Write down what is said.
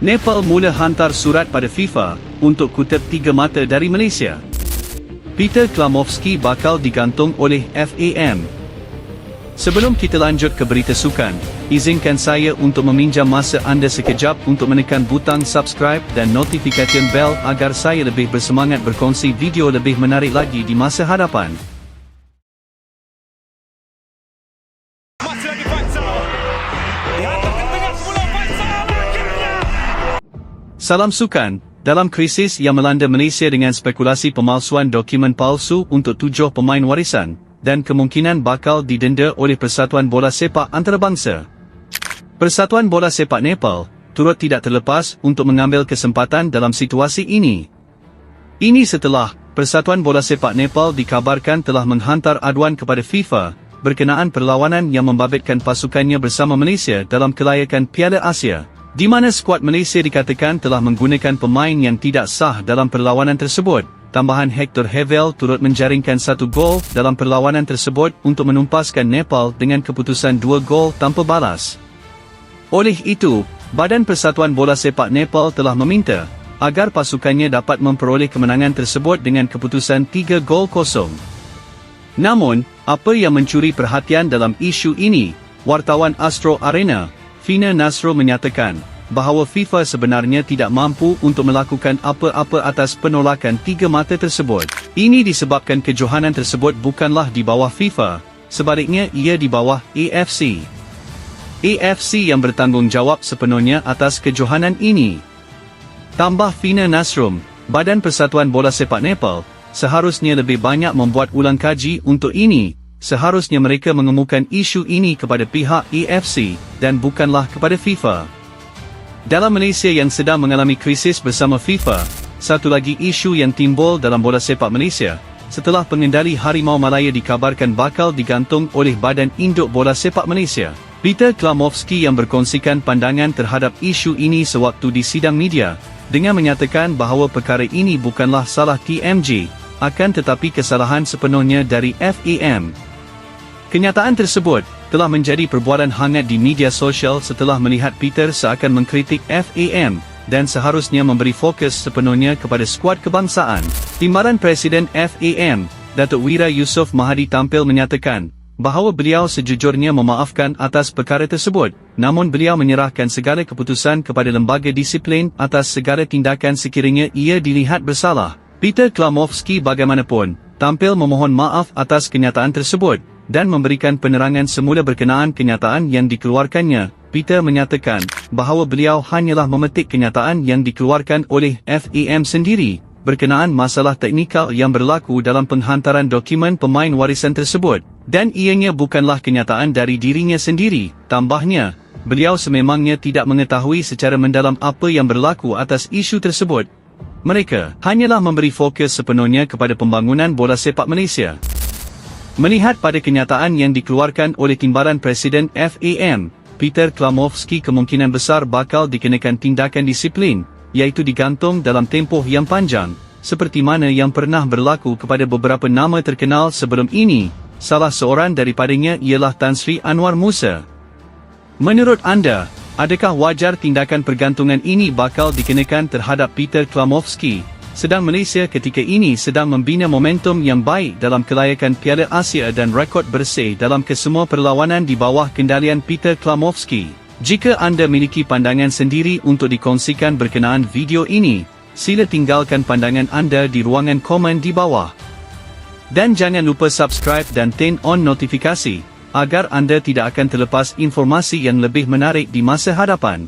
Nepal mula hantar surat pada FIFA untuk kutip tiga mata dari Malaysia. Peter Klamovski bakal digantung oleh FAM. Sebelum kita lanjut ke berita sukan, izinkan saya untuk meminjam masa anda sekejap untuk menekan butang subscribe dan notification bell agar saya lebih bersemangat berkongsi video lebih menarik lagi di masa hadapan. Salam sukan, dalam krisis yang melanda Malaysia dengan spekulasi pemalsuan dokumen palsu untuk tujuh pemain warisan, dan kemungkinan bakal didenda oleh Persatuan Bola Sepak Antarabangsa. Persatuan Bola Sepak Nepal, turut tidak terlepas untuk mengambil kesempatan dalam situasi ini. Ini setelah, Persatuan Bola Sepak Nepal dikabarkan telah menghantar aduan kepada FIFA, berkenaan perlawanan yang membabitkan pasukannya bersama Malaysia dalam kelayakan Piala Asia, di mana skuad Malaysia dikatakan telah menggunakan pemain yang tidak sah dalam perlawanan tersebut. Tambahan Hector Hevel turut menjaringkan satu gol dalam perlawanan tersebut untuk menumpaskan Nepal dengan keputusan dua gol tanpa balas. Oleh itu, Badan Persatuan Bola Sepak Nepal telah meminta agar pasukannya dapat memperoleh kemenangan tersebut dengan keputusan 3 gol kosong. Namun, apa yang mencuri perhatian dalam isu ini, wartawan Astro Arena, Fina Nasro menyatakan bahawa FIFA sebenarnya tidak mampu untuk melakukan apa-apa atas penolakan tiga mata tersebut. Ini disebabkan kejohanan tersebut bukanlah di bawah FIFA, sebaliknya ia di bawah AFC. AFC yang bertanggungjawab sepenuhnya atas kejohanan ini. Tambah Fina Nasrum, Badan Persatuan Bola Sepak Nepal, seharusnya lebih banyak membuat ulang kaji untuk ini, seharusnya mereka mengemukan isu ini kepada pihak AFC dan bukanlah kepada FIFA. Dalam Malaysia yang sedang mengalami krisis bersama FIFA, satu lagi isu yang timbul dalam bola sepak Malaysia, setelah pengendali Harimau Malaya dikabarkan bakal digantung oleh Badan Induk Bola Sepak Malaysia. Peter Klamovski yang berkongsikan pandangan terhadap isu ini sewaktu di sidang media, dengan menyatakan bahawa perkara ini bukanlah salah TMG, akan tetapi kesalahan sepenuhnya dari FAM. Kenyataan tersebut telah menjadi perbualan hangat di media sosial setelah melihat Peter seakan mengkritik FAM dan seharusnya memberi fokus sepenuhnya kepada skuad kebangsaan. Timbalan Presiden FAM, Datuk Wira Yusof Mahadi tampil menyatakan bahawa beliau sejujurnya memaafkan atas perkara tersebut, namun beliau menyerahkan segala keputusan kepada lembaga disiplin atas segala tindakan sekiranya ia dilihat bersalah. Peter Klamovski bagaimanapun, tampil memohon maaf atas kenyataan tersebut, dan memberikan penerangan semula berkenaan kenyataan yang dikeluarkannya. Peter menyatakan bahawa beliau hanyalah memetik kenyataan yang dikeluarkan oleh FAM sendiri berkenaan masalah teknikal yang berlaku dalam penghantaran dokumen pemain warisan tersebut dan ianya bukanlah kenyataan dari dirinya sendiri. Tambahnya, beliau sememangnya tidak mengetahui secara mendalam apa yang berlaku atas isu tersebut. Mereka hanyalah memberi fokus sepenuhnya kepada pembangunan bola sepak Malaysia. Melihat pada kenyataan yang dikeluarkan oleh Timbalan Presiden FAM, Peter Klamovski kemungkinan besar bakal dikenakan tindakan disiplin, iaitu digantung dalam tempoh yang panjang, seperti mana yang pernah berlaku kepada beberapa nama terkenal sebelum ini, salah seorang daripadanya ialah Tan Sri Anwar Musa. Menurut anda, adakah wajar tindakan pergantungan ini bakal dikenakan terhadap Peter Klamovski, sedang Malaysia ketika ini sedang membina momentum yang baik dalam kelayakan Piala Asia dan rekod bersih dalam kesemua perlawanan di bawah kendalian Peter Klamovski. Jika anda memiliki pandangan sendiri untuk dikongsikan berkenaan video ini, sila tinggalkan pandangan anda di ruangan komen di bawah. Dan jangan lupa subscribe dan turn on notifikasi, agar anda tidak akan terlepas informasi yang lebih menarik di masa hadapan.